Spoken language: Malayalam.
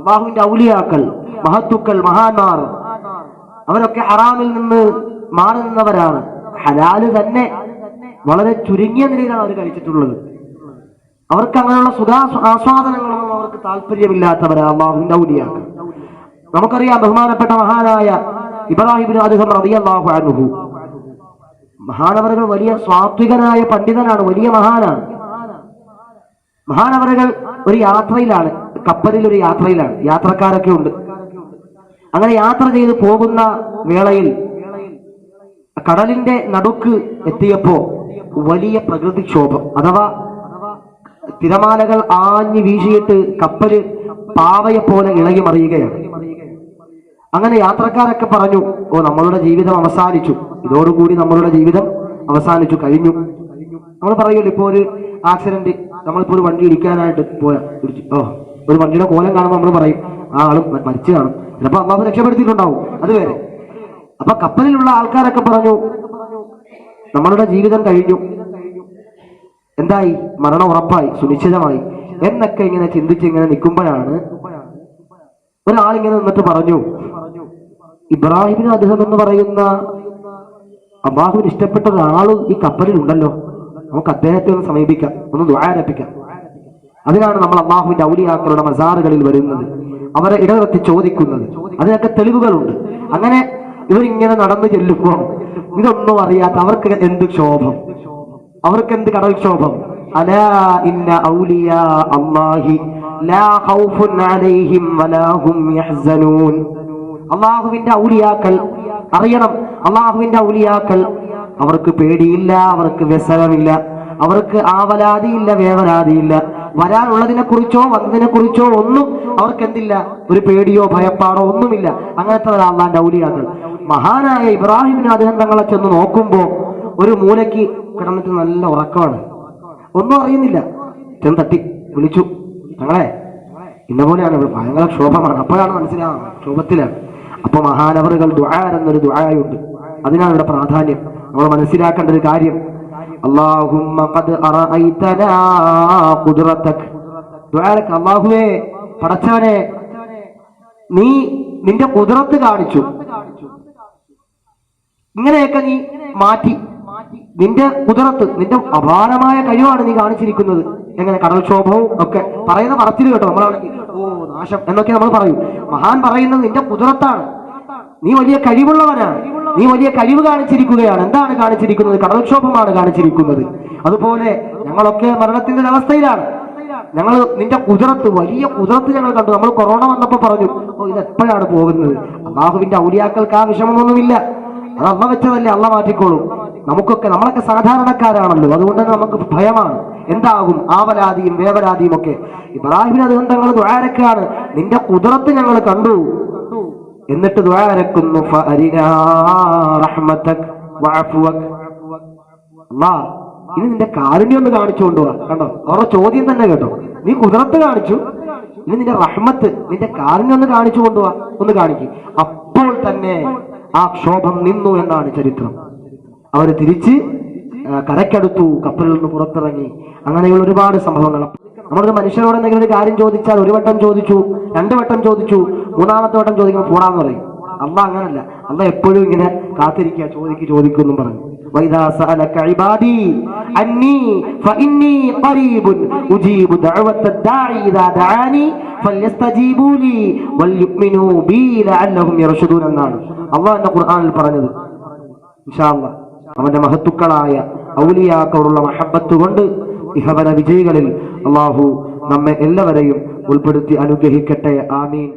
അള്ളാഹുവിന്റെ ഔലിയാക്കൾ മഹത്തുക്കൾ മഹാന്മാർ. അവരൊക്കെ ഹറാമിൽ നിന്ന് മാറി നിന്നവരാണ് ഹലാൽ തന്നെ വളരെ ചുരുങ്ങിയ നിലയിലാണ് അവർ കഴിച്ചിട്ടുള്ളത്. അവർക്ക് അങ്ങനെയുള്ള സുഖാ ആസ്വാദനങ്ങളൊന്നും അവർക്ക് താല്പര്യമില്ലാത്തവരാണ് അള്ളാഹുവിന്റെ ഔലിയാക്കൾ. നമുക്കറിയാം ബഹുമാനപ്പെട്ട മഹാനായ ഇബ്രാഹിബിൻ അദ്ദേഹം റളിയല്ലാഹു അൻഹു. മഹാനവറുകൾ വലിയ സ്വാത്വികനായ പണ്ഡിതനാണ് വലിയ മഹാനാണ്. മഹാനവറുകൾ ഒരു യാത്രയിലാണ്. കപ്പലിൽ ഒരു യാത്രയിലാണ്. യാത്രക്കാരൊക്കെ ഉണ്ട്. അങ്ങനെ യാത്ര ചെയ്ത് പോകുന്ന വേളയിൽ കടലിന്റെ നടുക്ക് എത്തിയപ്പോ വലിയ പ്രകൃതിക്ഷോഭം. അഥവാ തിരമാലകൾ ആഞ്ഞു വീശിയിട്ട് കപ്പൽ പാവയെ പോലെ ഇളകി മറിയുകയാണ്. അങ്ങനെ യാത്രക്കാരൊക്കെ പറഞ്ഞു ഓ നമ്മളുടെ ജീവിതം അവസാനിച്ചു. ഇതോടുകൂടി നമ്മളുടെ ജീവിതം അവസാനിച്ചു കഴിഞ്ഞു. നമ്മൾ പറയുമല്ലോ ഇപ്പോൾ ഒരു ആക്സിഡന്റ് നമ്മളിപ്പോ ഒരു വണ്ടി ഇടിക്കാനായിട്ട് പോയാ ഓ ഒരു വണ്ടിയുടെ കോലം കാണുമ്പോൾ നമ്മൾ പറയും ആ ആളും കാണും ചിലപ്പോ അള്ളാഹ് രക്ഷപ്പെടുത്തിയിട്ടുണ്ടാവും. അത് വേറെ അപ്പൊ കപ്പലിലുള്ള ആൾക്കാരൊക്കെ പറഞ്ഞു നമ്മളുടെ ജീവിതം കഴിഞ്ഞു. എന്തായി? മരണം ഉറപ്പായി സുനിശ്ചിതമായി. എന്നൊക്കെ ഇങ്ങനെ ചിന്തിച്ച് ഇങ്ങനെ നിൽക്കുമ്പോഴാണ് ഒരാളിങ്ങനെ നിന്നിട്ട് പറഞ്ഞു ഇബ്രാഹിമിന് അദ്ദേഹം എന്ന് പറയുന്ന അബ്ബാഹുവിന് ഇഷ്ടപ്പെട്ട ഒരാൾ ഈ കപ്പലിൽ ഉണ്ടല്ലോ നമുക്ക് അദ്ദേഹത്തെ ഒന്ന് സമീപിക്കാം ഒന്ന് ദ്വാരപ്പിക്കാം അതിനാണ് നമ്മൾ അള്ളാഹുവിന്റെ ഔലിയാക്കളുടെ മസാറുകളിൽ വരുന്നത്. അവരെ ഇടനിർത്തി ചോദിക്കുന്നത്. അതിനൊക്കെ തെളിവുകളുണ്ട്. അങ്ങനെ ഇവരിങ്ങനെ നടന്നു ചെല്ലുമ്പോൾ ഇതൊന്നും അറിയാത്ത അവർക്ക് എന്ത് ക്ഷോഭം? അവർക്ക് എന്ത് കടൽക്ഷോഭം? അലാ ഇന്ന ലാ അലൈഹിം വലാ യഹ്സനൂൻ. അള്ളാഹുവിന്റെ ഔലിയാക്കൾ അറിയണം. അള്ളാഹുവിന്റെ ഔലിയാക്കൾ അവർക്ക് പേടിയില്ല അവർക്ക് വ്യസനമില്ല. അവർക്ക് ആവലാതിയില്ല വേവലാതിയില്ല. വരാനുള്ളതിനെ കുറിച്ചോ വന്നതിനെ കുറിച്ചോ ഒന്നും അവർക്ക് എന്തില്ല ഒരു പേടിയോ ഭയപ്പാടോ ഒന്നുമില്ല. അങ്ങനത്തെ അള്ളാന്റെ ഔലിയാക്കൾ. മഹാനായ ഇബ്രാഹിമിന് അദ്ദേഹം തങ്ങളെ ചെന്ന് നോക്കുമ്പോൾ ഒരു മൂലയ്ക്ക് കിടന്നിട്ട് നല്ല ഉറക്കമാണ്. ഒന്നും അറിയുന്നില്ല. ചെന്ന് തട്ടി വിളിച്ചു. ഞങ്ങളെ ഇന്ന പോലെയാണ് ഭയങ്കര ക്ഷോഭമാണ്. അപ്പോഴാണ് മനസ്സിലാവുന്നത് ക്ഷോഭത്തിലാണ്. അപ്പൊ മഹാനവറുകൾ ദുആർ എന്നൊരു ദുആയുണ്ട്. അതിനാണ് ഇവിടെ പ്രാധാന്യം. നമ്മൾ മനസ്സിലാക്കേണ്ട ഒരു കാര്യം ദുആരക്ക് അല്ലാഹുവേ പടച്ചവനെ നീ നിന്റെ കുതിരത്ത് കാണിച്ചു. ഇങ്ങനെയൊക്കെ നീ മാറ്റി. നിന്റെ കുതിരത്ത് നിന്റെ അപാരമായ കഴിവാണ് നീ കാണിച്ചിരിക്കുന്നത്. എങ്ങനെ? കടൽക്ഷോഭവും ഒക്കെ. പറയുന്ന പറച്ചിൽ കേട്ടോ നമ്മളാണെങ്കിൽ. ഓ നാശം എന്നൊക്കെ നമ്മൾ പറയും. മഹാൻ പറയുന്നത് നിന്റെ കുതിരത്താണ് നീ വലിയ കഴിവുള്ളവനാണ്. നീ വലിയ കഴിവ് കാണിച്ചിരിക്കുകയാണ്. എന്താണ് കാണിച്ചിരിക്കുന്നത്? കടൽക്ഷോഭമാണ് കാണിച്ചിരിക്കുന്നത്. അതുപോലെ ഞങ്ങളൊക്കെ മരണത്തിന്റെ അവസ്ഥയിലാണ് ഞങ്ങൾ നിന്റെ കുതിരത്ത് വലിയ കുതിരത്ത് ഞങ്ങൾ കണ്ടു. നമ്മൾ കൊറോണ വന്നപ്പോ പറഞ്ഞു ഓ ഇത് എപ്പോഴാണ് പോകുന്നത്? അള്ളാഹുവിന്റെ ഔലിയാക്കൾക്ക് ആ വിഷമമൊന്നുമില്ല. അത് അമ്മ വെച്ചതല്ലേ അള്ള മാറ്റിക്കോളും. നമുക്കൊക്കെ നമ്മളൊക്കെ സാധാരണക്കാരാണല്ലോ. അതുകൊണ്ട് തന്നെ നമുക്ക് ഭയമാണ്. എന്താകും? ആവലാതിയും വേവലാതിയും ഒക്കെ. ഇബ്രാഹിമിന് അതുകൊണ്ട് തങ്ങൾ ദ്വാരക്കാണ്. നിന്റെ കുതിരത്ത് ഞങ്ങൾ കണ്ടു. എന്നിട്ട് ദ്വാരക്കുന്നു ഇനി നിന്റെ കാരുണ്യം ഒന്ന് കാണിച്ചു കൊണ്ടുപോവാ കണ്ടോ? അവരുടെ ചോദ്യം തന്നെ കേട്ടോ. നീ കുതിരത്ത് കാണിച്ചു ഇനി നിന്റെ റഹ്മത്ത് നിന്റെ കാരുണ്യം ഒന്ന് കാണിച്ചു കൊണ്ടുപോവാ ഒന്ന് കാണിക്കും. അപ്പോൾ തന്നെ ആ ക്ഷോഭം നിന്നു എന്നാണ് ചരിത്രം. അവർ തിരിച്ച് കരക്കടുത്തു കപ്പലിൽ നിന്ന് പുറത്തിറങ്ങി. അങ്ങനെയുള്ള ഒരുപാട് സംഭവങ്ങൾ. നമ്മളൊരു മനുഷ്യരോട് എന്തെങ്കിലും ഒരു കാര്യം ചോദിച്ചാൽ ഒരു വട്ടം ചോദിച്ചു രണ്ടു വട്ടം ചോദിച്ചു മൂന്നാമത്തെ വട്ടം ചോദിക്കുമ്പോൾ പോടാന്ന് പറയും അല്ല അങ്ങനല്ല അല്ല എപ്പോഴും ഇങ്ങനെ കാത്തിരിക്കുക ചോദിക്ക് ചോദിക്കും പറഞ്ഞു وإذا سألك عبادي عني فإني قريب أجيب دعوة الداعي إذا دعاني فليستجيبوا لي وليؤمنوا بي لعلهم يرشدون എന്നാണ് അള്ളാഹ് എന്റെ ഖുർആനിൽ പറഞ്ഞത് ഇൻഷാ അല്ലാഹ് അവന്റെ മഹത്തുക്കളായ ഔലിയാക്കളുള്ള മഹബത്ത് കൊണ്ട് ഇഹവന വിജയികളിൽ അള്ളാഹു നമ്മെ എല്ലാവരെയും ഉൾപ്പെടുത്തി അനുഗ്രഹിക്കട്ടെ ആമീൻ